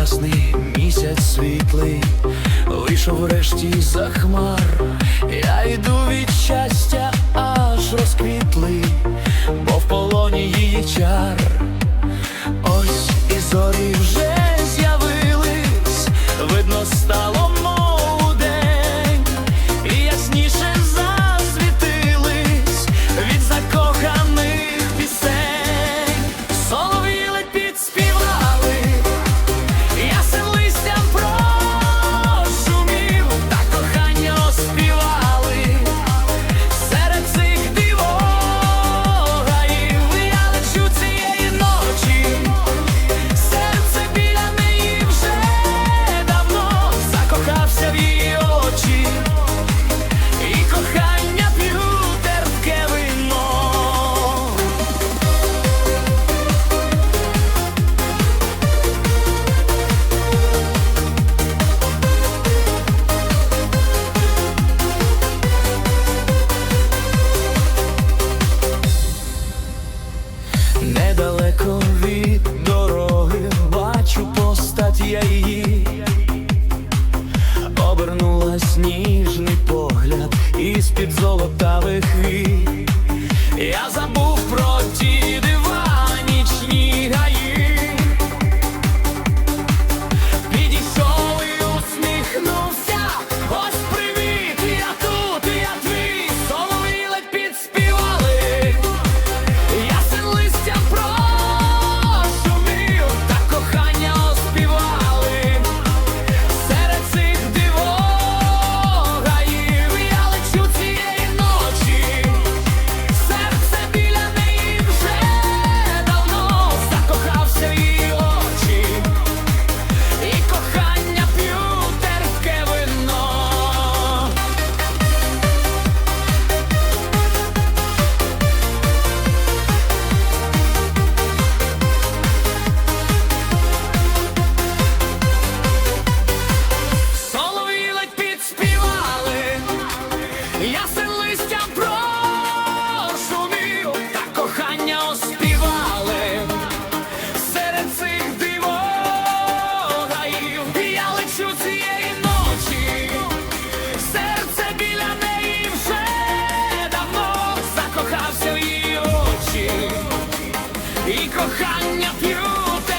ясний місяць світлий, вийшов врешті за хмар, я йду від щастя, аж розквітлий, бо в полоні її чар, ось і зорі вже. ясен листям прошумів, та кохання оспівали серед цих дивогаїв. Я лечу цієї ночі, серце біля неї вже давно закохався її очі, і кохання п'ють.